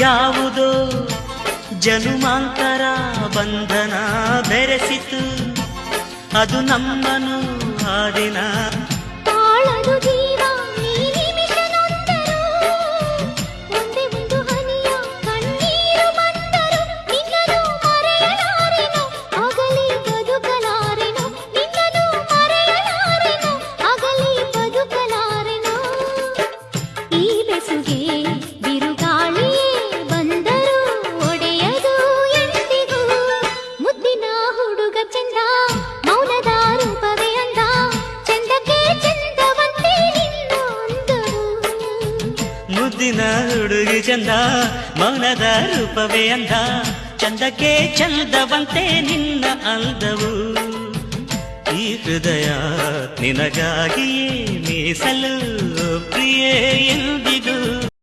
ಯಾವುದೋ ಜನುಮಾಂತರ ಬಂಧನ ಬೆರೆಸಿತು? ಅದು ನಮ್ಮನು ದಿನ ಮುದ್ದಿನ ಹುಡುಗಿ ಚಂದ, ಮೌನದ ರೂಪವೇ ಅಂದ. ಚಂದಕ್ಕೆ ಚಂದವಂತೆ ನಿನ್ನ ಅಂದವು ಈ ಹೃದಯ ನಿನಗಾಗಿಯೇ ಮೀಸಲು ಪ್ರಿಯೇ ಎಂದಿಗೂ